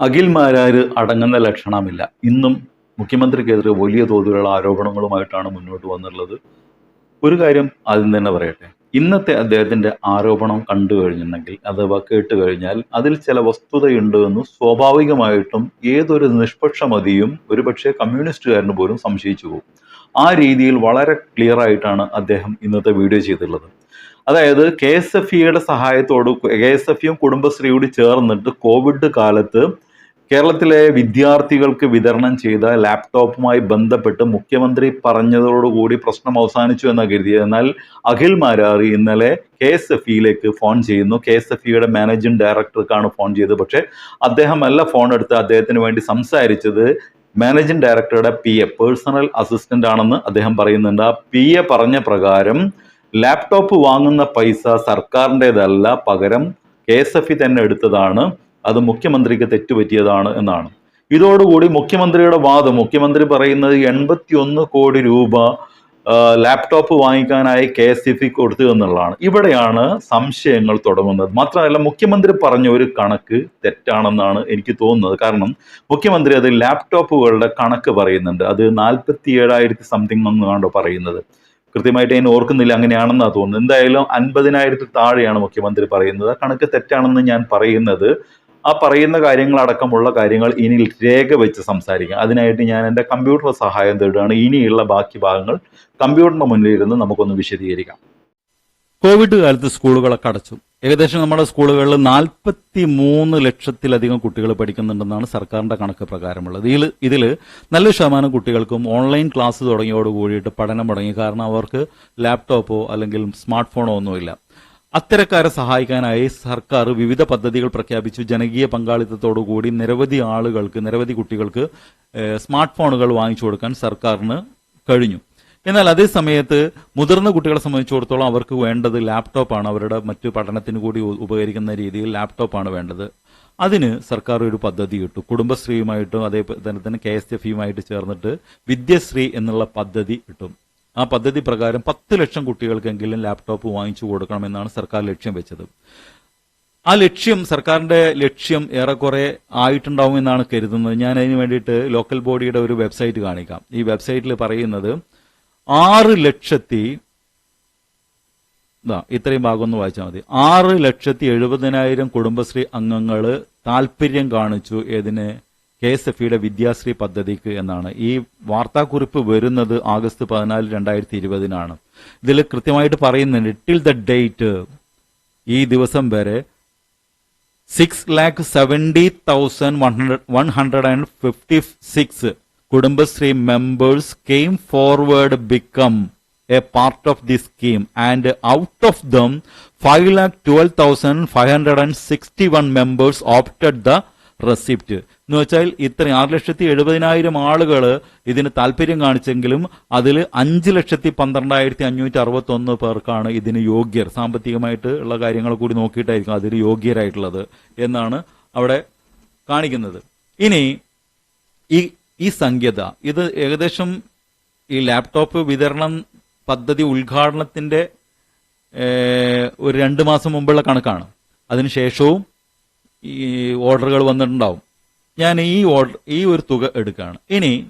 അഖിൽ മാരാര് അടങ്ങുന്ന ലക്ഷണമില്ല. ഇന്നും മുഖ്യമന്ത്രിക്കെതിരെ വലിയ തോതിലുള്ള ആരോപണങ്ങളുമായിട്ടാണ് മുന്നോട്ട് വന്നിട്ടുള്ളത്. ഒരു കാര്യം ആദ്യം തന്നെ പറയട്ടെ. ഇന്നത്തെ അദ്ദേഹത്തിന്റെ ആരോപണം കണ്ടു കഴിഞ്ഞിട്ടുണ്ടെങ്കിൽ അഥവാ കേട്ട് കഴിഞ്ഞാൽ അതിൽ ചില വസ്തുതയുണ്ട് എന്ന് സ്വാഭാവികമായിട്ടും ഏതൊരു നിഷ്പക്ഷമതിയും ഒരുപക്ഷെ കമ്മ്യൂണിസ്റ്റുകാരന് പോലും സംശയിച്ചു പോകും. ആ രീതിയിൽ വളരെ ക്ലിയർ ആയിട്ടാണ് അദ്ദേഹം ഇന്നത്തെ വീഡിയോ ചെയ്തിട്ടുള്ളത്. അതായത് കെ എസ് എഫ് ഇയുടെ സഹായത്തോട് കെ എസ് എഫ് ഇയും കുടുംബശ്രീയോട് ചേർന്നിട്ട് കോവിഡ് കാലത്ത് കേരളത്തിലെ വിദ്യാർത്ഥികൾക്ക് വിതരണം ചെയ്ത ലാപ്ടോപ്പുമായി ബന്ധപ്പെട്ട് മുഖ്യമന്ത്രി പറഞ്ഞതോടുകൂടി പ്രശ്നം അവസാനിച്ചു എന്ന് കരുതി എന്നാൽ അഖിൽ മാരാറി ഇന്നലെ കെ എസ് എഫ് ഇയിലേക്ക് ഫോൺ ചെയ്യുന്നു. കെ എസ് എഫ് ഇയുടെ മാനേജിംഗ് ഡയറക്ടർക്കാണ് ഫോൺ ചെയ്തത്. പക്ഷേ അദ്ദേഹം അല്ല ഫോൺ എടുത്ത് അദ്ദേഹത്തിന് വേണ്ടി സംസാരിച്ചത്. മാനേജിംഗ് ഡയറക്ടറുടെ പി എ പേഴ്സണൽ അസിസ്റ്റന്റ് ആണെന്ന് അദ്ദേഹം പറയുന്നുണ്ട്. ആ പി എ പറഞ്ഞ പ്രകാരം ലാപ്ടോപ്പ് വാങ്ങുന്ന പൈസ സർക്കാരിന്റെതല്ല പകരം കെ എസ് എഫ് ഇ തന്നെ എടുത്തതാണ്. അത് മുഖ്യമന്ത്രിക്ക് തെറ്റുപറ്റിയതാണ് എന്നാണ്. ഇതോടുകൂടി മുഖ്യമന്ത്രിയുടെ വാദം മുഖ്യമന്ത്രി പറയുന്നത് എൺപത്തി ഒന്ന് കോടി രൂപ ലാപ്ടോപ്പ് വാങ്ങിക്കാനായി കെ എസ് എഫ് കൊടുത്തു എന്നുള്ളതാണ്. ഇവിടെയാണ് സംശയങ്ങൾ തുടങ്ങുന്നത്. മാത്രമല്ല മുഖ്യമന്ത്രി പറഞ്ഞ ഒരു കണക്ക് തെറ്റാണെന്നാണ് എനിക്ക് തോന്നുന്നത്. കാരണം മുഖ്യമന്ത്രി അത് ലാപ്ടോപ്പുകളുടെ കണക്ക് പറയുന്നുണ്ട്. അത് നാൽപ്പത്തി ഏഴായിരത്തി സംതിങ് എന്നാണ് പറയുന്നത്. കൃത്യമായിട്ട് ഞാൻ ഓർക്കുന്നില്ല അങ്ങനെയാണെന്നാണ് തോന്നുന്നത്. എന്തായാലും അൻപതിനായിരത്തിൽ താഴെയാണ് മുഖ്യമന്ത്രി പറയുന്നത്. കണക്ക് തെറ്റാണെന്ന് ഞാൻ പറയുന്നത്. ആ പറയുന്ന കാര്യങ്ങളടക്കമുള്ള കാര്യങ്ങൾ ഇനി രേഖ വെച്ച് സംസാരിക്കാം. അതിനായിട്ട് ഞാൻ എന്റെ കമ്പ്യൂട്ടർ സഹായം തേടുകയാണ്. ഇനിയുള്ള ബാക്കി ഭാഗങ്ങൾ കമ്പ്യൂട്ടറിന് മുന്നിലിരുന്ന് നമുക്കൊന്ന് വിശദീകരിക്കാം. കോവിഡ് കാലത്ത് സ്കൂളുകളൊക്കെ അടച്ചു. ഏകദേശം നമ്മുടെ സ്കൂളുകളിൽ നാൽപ്പത്തി മൂന്ന് ലക്ഷത്തിലധികം കുട്ടികൾ പഠിക്കുന്നുണ്ടെന്നാണ് സർക്കാരിന്റെ കണക്ക് പ്രകാരമുള്ളത്. ഇതിൽ ഇതിൽ നല്ല ശതമാനം കുട്ടികൾക്കും ഓൺലൈൻ ക്ലാസ് തുടങ്ങിയോട് കൂടിയിട്ട് പഠനം തുടങ്ങി കാരണം അവർക്ക് ലാപ്ടോപ്പോ അല്ലെങ്കിൽ സ്മാർട്ട് ഫോണോ ഒന്നുമില്ല. അത്തരക്കാരെ സഹായിക്കാനായി സർക്കാർ വിവിധ പദ്ധതികൾ പ്രഖ്യാപിച്ചു. ജനകീയ പങ്കാളിത്തത്തോടു കൂടി നിരവധി ആളുകൾക്ക് നിരവധി കുട്ടികൾക്ക് സ്മാർട്ട് ഫോണുകൾ വാങ്ങിച്ചു കൊടുക്കാൻ സർക്കാരിന് കഴിഞ്ഞു. എന്നാൽ അതേ സമയത്ത് മുതിർന്ന കുട്ടികളെ സംബന്ധിച്ചിടത്തോളം അവർക്ക് വേണ്ടത് ലാപ്ടോപ്പാണ് അവരുടെ മറ്റ് പഠനത്തിന് കൂടി ഉപകരിക്കുന്ന രീതിയിൽ ലാപ്ടോപ്പാണ് വേണ്ടത്. അതിന് സർക്കാർ ഒരു പദ്ധതി ഇട്ടു. കുടുംബശ്രീയുമായിട്ടും അതേപോലെ തന്നെ കെ എസ് എഫ് ചേർന്നിട്ട് വിദ്യശ്രീ എന്നുള്ള പദ്ധതി ഇട്ടു. ആ പദ്ധതി പ്രകാരം പത്ത് ലക്ഷം കുട്ടികൾക്കെങ്കിലും ലാപ്ടോപ്പ് വാങ്ങിച്ചു കൊടുക്കണമെന്നാണ് സർക്കാർ ലക്ഷ്യം വെച്ചത്. ആ ലക്ഷ്യം സർക്കാരിന്റെ ലക്ഷ്യം ഏറെക്കുറെ ആയിട്ടുണ്ടാവും എന്നാണ് കരുതുന്നത്. ഞാൻ അതിന് വേണ്ടിയിട്ട് ലോക്കൽ ബോഡിയുടെ ഒരു വെബ്സൈറ്റ് കാണിക്കാം. ഈ വെബ്സൈറ്റിൽ പറയുന്നത് ആറ് ലക്ഷത്തി ഇതാ ഇത്രയും ഭാഗം ഒന്ന് വായിച്ചാൽ മതി. ആറ് ലക്ഷത്തി എഴുപതിനായിരം കുടുംബശ്രീ അംഗങ്ങൾ താല്പര്യം കാണിച്ചു ഏതിന്? കെ എസ് എഫ് ഇയുടെ വിദ്യാശ്രീ പദ്ധതിക്ക് എന്നാണ്. ഈ വാർത്താക്കുറിപ്പ് വരുന്നത് ആഗസ്റ്റ് പതിനാല് രണ്ടായിരത്തി ഇരുപതിനാണ് ഇതിൽ കൃത്യമായിട്ട് പറയുന്നുണ്ട് ടിൽ ദ ഡേറ്റ് ഈ ദിവസം വരെ six lakh seventy thousand one hundred one hundred and fifty six Kudumbashree members came forward become a part of the scheme and out of them five lakh twelve thousand five hundred and sixty one members opted the receipt. എന്ന് വെച്ചാൽ ഇത്ര ആറ് ലക്ഷത്തി എഴുപതിനായിരം ആളുകൾ ഇതിന് താല്പര്യം കാണിച്ചെങ്കിലും അതിൽ അഞ്ച് ലക്ഷത്തി പന്ത്രണ്ടായിരത്തി അഞ്ഞൂറ്റി അറുപത്തി ഒന്ന് പേർക്കാണ് ഇതിന് യോഗ്യർ. സാമ്പത്തികമായിട്ട് ഉള്ള കാര്യങ്ങൾ കൂടി നോക്കിയിട്ടായിരിക്കും അതിന് യോഗ്യരായിട്ടുള്ളത് എന്നാണ് അവിടെ കാണിക്കുന്നത്. ഇനി ഈ ഈ സംഖ്യത. ഇത് ഏകദേശം ഈ ലാപ്ടോപ്പ് വിതരണം പദ്ധതി ഉദ്ഘാടനത്തിന്റെ ഒരു രണ്ട് മാസം മുമ്പുള്ള കണക്കാണ്. അതിനുശേഷവും ഈ ഓർഡറുകൾ വന്നിട്ടുണ്ടാവും. ഞാൻ ഈ ഓർഡർ ഈ ഒരു തുക എടുക്കുകയാണ്. ഇനി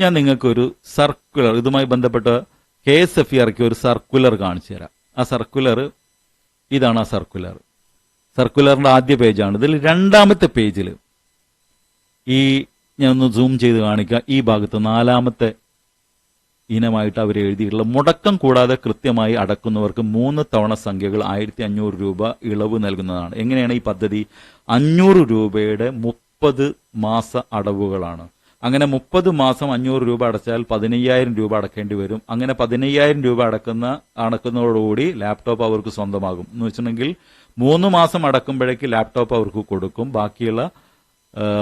ഞാൻ നിങ്ങൾക്കൊരു സർക്കുലർ ഇതുമായി ബന്ധപ്പെട്ട കെ എസ് എഫ് ഇറക്കിയ ഒരു സർക്കുലർ കാണിച്ചു തരാം. ആ സർക്കുലർ ഇതാണ് ആ സർക്കുലർ. സർക്കുലറിന്റെ ആദ്യ പേജാണ്. ഇതിൽ രണ്ടാമത്തെ പേജിൽ ഈ ഞാനൊന്ന് സൂം ചെയ്ത് കാണിക്കുക ഈ ഭാഗത്ത് നാലാമത്തെ ഇനമായിട്ട് അവർ എഴുതിയിട്ടുള്ള മുടക്കം കൂടാതെ കൃത്യമായി അടക്കുന്നവർക്ക് മൂന്ന് തവണ സംഖ്യകൾ ആയിരത്തി അഞ്ഞൂറ് രൂപ ഇളവ് നൽകുന്നതാണ്. എങ്ങനെയാണ് ഈ പദ്ധതി? അഞ്ഞൂറ് രൂപയുടെ മുപ്പത് മാസ അടവുകളാണ്. അങ്ങനെ മുപ്പത് മാസം അഞ്ഞൂറ് രൂപ അടച്ചാൽ പതിനയ്യായിരം രൂപ അടക്കേണ്ടി വരും. അങ്ങനെ പതിനയ്യായിരം രൂപ അടക്കുന്ന അടക്കുന്നതോടുകൂടി ലാപ്ടോപ്പ് അവർക്ക് സ്വന്തമാകും. എന്ന് വെച്ചിട്ടുണ്ടെങ്കിൽ മൂന്ന് മാസം അടക്കുമ്പോഴേക്ക് ലാപ്ടോപ്പ് അവർക്ക് കൊടുക്കും. ബാക്കിയുള്ള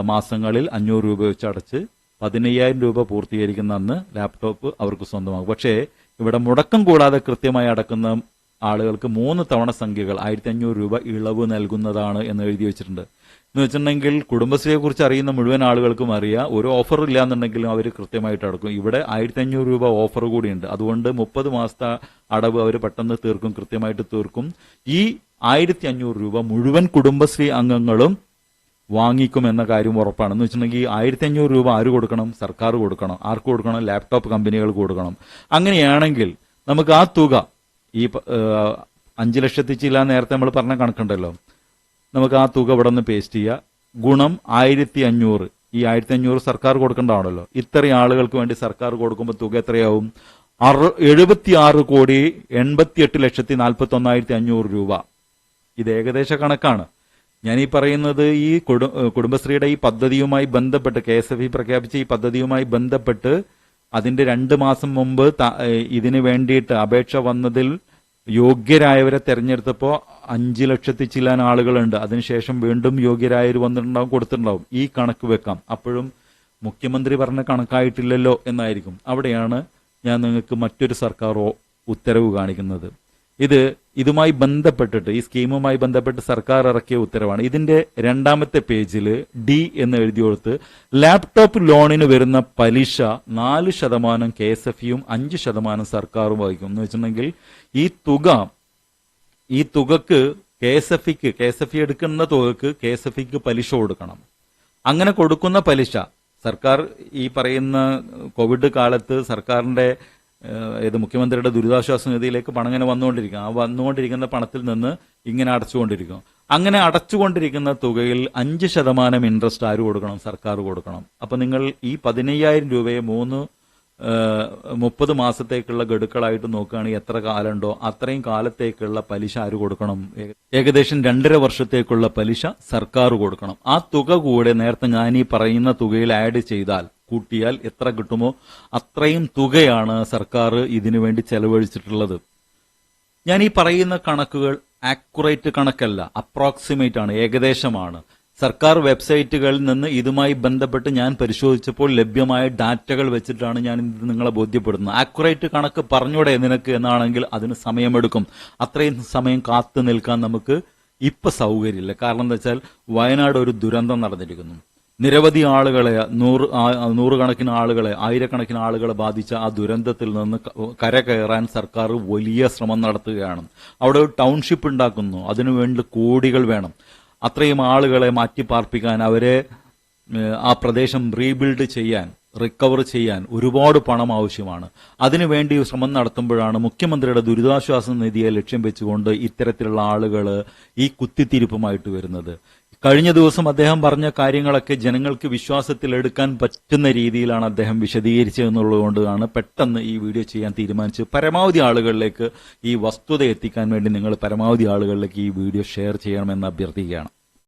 മാസങ്ങളിൽ അഞ്ഞൂറ് രൂപ വെച്ച് അടച്ച് പതിനയ്യായിരം രൂപ പൂർത്തീകരിക്കുന്ന അന്ന് ലാപ്ടോപ്പ് അവർക്ക് സ്വന്തമാകും. പക്ഷേ ഇവിടെ മുടക്കം കൂടാതെ കൃത്യമായി അടക്കുന്ന ആളുകൾക്ക് മൂന്ന് തവണ സംഖ്യകൾ ആയിരത്തി അഞ്ഞൂറ് രൂപ ഇളവ് നൽകുന്നതാണ് എന്ന് എഴുതി വെച്ചിട്ടുണ്ട്. എന്ന് വെച്ചിട്ടുണ്ടെങ്കിൽ കുടുംബശ്രീയെ കുറിച്ച് അറിയുന്ന മുഴുവൻ ആളുകൾക്കും അറിയാം ഒരു ഓഫർ ഇല്ല എന്നുണ്ടെങ്കിലും അവർ കൃത്യമായിട്ട് അടക്കും. ഇവിടെ ആയിരത്തി അഞ്ഞൂറ് രൂപ ഓഫർ കൂടിയുണ്ട്. അതുകൊണ്ട് മുപ്പത് മാസത്തെ അടവ് അവർ പെട്ടെന്ന് തീർക്കും കൃത്യമായിട്ട് തീർക്കും. ഈ ആയിരത്തി അഞ്ഞൂറ് രൂപ മുഴുവൻ കുടുംബശ്രീ അംഗങ്ങളും വാങ്ങിക്കും എന്ന കാര്യം ഉറപ്പാണ് എന്ന് വെച്ചിട്ടുണ്ടെങ്കിൽ ആയിരത്തി അഞ്ഞൂറ് രൂപ ആര് കൊടുക്കണം? സർക്കാർ കൊടുക്കണം. ആർക്ക് കൊടുക്കണം? ലാപ്ടോപ്പ് കമ്പനികൾ കൊടുക്കണം. അങ്ങനെയാണെങ്കിൽ നമുക്ക് ആ തുക ഈ അഞ്ച് ലക്ഷത്തി ചില്ല നേരത്തെ നമ്മൾ പറഞ്ഞ കണക്കുണ്ടല്ലോ. നമുക്ക് ആ തുക ഇവിടെ നിന്ന് പേസ്റ്റ് ചെയ്യുക ഗുണം ആയിരത്തി അഞ്ഞൂറ് ഈ ആയിരത്തി അഞ്ഞൂറ് സർക്കാർ കൊടുക്കേണ്ടതാണല്ലോ. ഇത്രയും ആളുകൾക്ക് വേണ്ടി സർക്കാർ കൊടുക്കുമ്പോൾ തുക എത്രയാവും? അറു എഴുപത്തി ആറ് കോടി എൺപത്തിയെട്ട് ലക്ഷത്തി നാൽപ്പത്തി ഒന്നായിരത്തി അഞ്ഞൂറ് രൂപ. ഇത് ഏകദേശ കണക്കാണ്. ഞാൻ ഈ പറയുന്നത് ഈ കുടു- കുടുംബശ്രീയുടെ ഈ പദ്ധതിയുമായി ബന്ധപ്പെട്ട് കെ എസ് എഫ് ഇ പ്രഖ്യാപിച്ച ഈ പദ്ധതിയുമായി ബന്ധപ്പെട്ട് അതിന്റെ രണ്ട് മാസം മുമ്പ് ഇതിന് വേണ്ടിയിട്ട് അപേക്ഷ വന്നതിൽ യോഗ്യരായവരെ തെരഞ്ഞെടുത്തപ്പോൾ അഞ്ച് ലക്ഷത്തി ചില്ലാൻ ആളുകളുണ്ട്. അതിനുശേഷം വീണ്ടും യോഗ്യരായവർ വന്നിട്ടുണ്ടാവും കൊടുത്തിട്ടുണ്ടാവും. ഈ കണക്ക് വെക്കാം. അപ്പോഴും മുഖ്യമന്ത്രി പറഞ്ഞ കണക്കായിട്ടില്ലല്ലോ എന്നായിരിക്കും. അവിടെയാണ് ഞാൻ നിങ്ങൾക്ക് മറ്റൊരു സർക്കാർ ഉത്തരവ് കാണിക്കുന്നത്. ഇത് ഇതുമായി ബന്ധപ്പെട്ടിട്ട് ഈ സ്കീമുമായി ബന്ധപ്പെട്ട് സർക്കാർ ഇറക്കിയ ഉത്തരവാണ്. ഇതിന്റെ രണ്ടാമത്തെ പേജിൽ ഡി എന്ന് എഴുതി കൊടുത്ത് ലാപ്ടോപ്പ് ലോണിന് വരുന്ന പലിശ നാല് ശതമാനം കെ എസ് എഫ് ഇയും അഞ്ച് ശതമാനം സർക്കാരും വഹിക്കും. എന്ന് വെച്ചിട്ടുണ്ടെങ്കിൽ ഈ തുക ഈ തുകക്ക് കെ എസ് എഫ് ഇക്ക് കെ എസ് എഫ് ഇ എടുക്കുന്ന തുകക്ക് കെ എസ് എഫ് ഇക്ക് പലിശ കൊടുക്കണം. അങ്ങനെ കൊടുക്കുന്ന പലിശ സർക്കാർ ഈ പറയുന്ന കോവിഡ് കാലത്ത് സർക്കാരിന്റെ ഏത് മുഖ്യമന്ത്രിയുടെ ദുരിതാശ്വാസ നിധിയിലേക്ക് പണം ഇങ്ങനെ വന്നുകൊണ്ടിരിക്കും. ആ വന്നുകൊണ്ടിരിക്കുന്ന പണത്തിൽ നിന്ന് ഇങ്ങനെ അടച്ചുകൊണ്ടിരിക്കും. അങ്ങനെ അടച്ചുകൊണ്ടിരിക്കുന്ന തുകയിൽ അഞ്ച് ശതമാനം ഇൻട്രസ്റ്റ് ആര് കൊടുക്കണം? സർക്കാർ കൊടുക്കണം. അപ്പൊ നിങ്ങൾ ഈ പതിനയ്യായിരം രൂപയെ മൂന്ന് മുപ്പത് മാസത്തേക്കുള്ള ഗഡുക്കളായിട്ട് നോക്കുകയാണെങ്കിൽ എത്ര കാലമുണ്ടോ? അത്രയും കാലത്തേക്കുള്ള പലിശ ആര് കൊടുക്കണം? ഏകദേശം രണ്ടര വർഷത്തേക്കുള്ള പലിശ സർക്കാർ കൊടുക്കണം. ആ തുക കൂടെ നേരത്തെ ഞാൻ ഈ പറയുന്ന തുകയിൽ ആഡ് ചെയ്താൽ കൂട്ടിയാൽ എത്ര കിട്ടുമോ അത്രയും തുകയാണ് സർക്കാർ ഇതിനു വേണ്ടി ചെലവഴിച്ചിട്ടുള്ളത്. ഞാൻ ഈ പറയുന്ന കണക്കുകൾ ആക്യുറേറ്റ് കണക്കല്ല അപ്രോക്സിമേറ്റ് ആണ് ഏകദേശമാണ്. സർക്കാർ വെബ്സൈറ്റുകളിൽ നിന്ന് ഇതുമായി ബന്ധപ്പെട്ട് ഞാൻ പരിശോധിച്ചപ്പോൾ ലഭ്യമായ ഡാറ്റകൾ വെച്ചിട്ടാണ് ഞാൻ ഇത് നിങ്ങളെ ബോധ്യപ്പെടുന്നത് ആക്യുറേറ്റ് കണക്ക് പറഞ്ഞൂടെ നിനക്ക് എന്നാണെങ്കിൽ അതിന് സമയമെടുക്കും. അത്രയും സമയം കാത്തു നിൽക്കാൻ നമുക്ക് ഇപ്പൊ സൗകര്യമില്ല. കാരണം എന്താ വെച്ചാൽ വയനാട് ഒരു ദുരന്തം നടന്നിരിക്കുന്നു. നിരവധി ആളുകളെ നൂറ് നൂറുകണക്കിന് ആളുകളെ ആയിരക്കണക്കിന് ആളുകളെ ബാധിച്ച ആ ദുരന്തത്തിൽ നിന്ന് കര കയറാൻ സർക്കാർ വലിയ ശ്രമം നടത്തുകയാണ്. അവിടെ ഒരു ടൗൺഷിപ്പ് ഉണ്ടാക്കുന്നു. അതിനുവേണ്ടി കോടികൾ വേണം. അത്രയും ആളുകളെ മാറ്റിപ്പാർപ്പിക്കാൻ അവരെ ആ പ്രദേശം റീബിൽഡ് ചെയ്യാൻ റിക്കവർ ചെയ്യാൻ ഒരുപാട് പണം ആവശ്യമാണ്. അതിനുവേണ്ടി ശ്രമം നടത്തുമ്പോഴാണ് മുഖ്യമന്ത്രിയുടെ ദുരിതാശ്വാസ നിധിയെ ലക്ഷ്യം വെച്ചുകൊണ്ട് ഇത്തരത്തിലുള്ള ആളുകൾ ഈ കുത്തിത്തിരിപ്പുമായിട്ട് വരുന്നത്. കഴിഞ്ഞ ദിവസം അദ്ദേഹം പറഞ്ഞ കാര്യങ്ങളൊക്കെ ജനങ്ങൾക്ക് വിശ്വാസത്തിൽ എടുക്കാൻ പറ്റുന്ന രീതിയിലാണ് അദ്ദേഹം വിശദീകരിച്ചതെന്നുള്ളതുകൊണ്ടാണ് പെട്ടെന്ന് ഈ വീഡിയോ ചെയ്യാൻ തീരുമാനിച്ചത്. പരമാവധി ആളുകളിലേക്ക് ഈ വസ്തുത എത്തിക്കാൻ വേണ്ടി നിങ്ങൾ പരമാവധി ആളുകളിലേക്ക് ഈ വീഡിയോ ഷെയർ ചെയ്യണമെന്ന് അഭ്യർത്ഥിക്കുകയാണ്.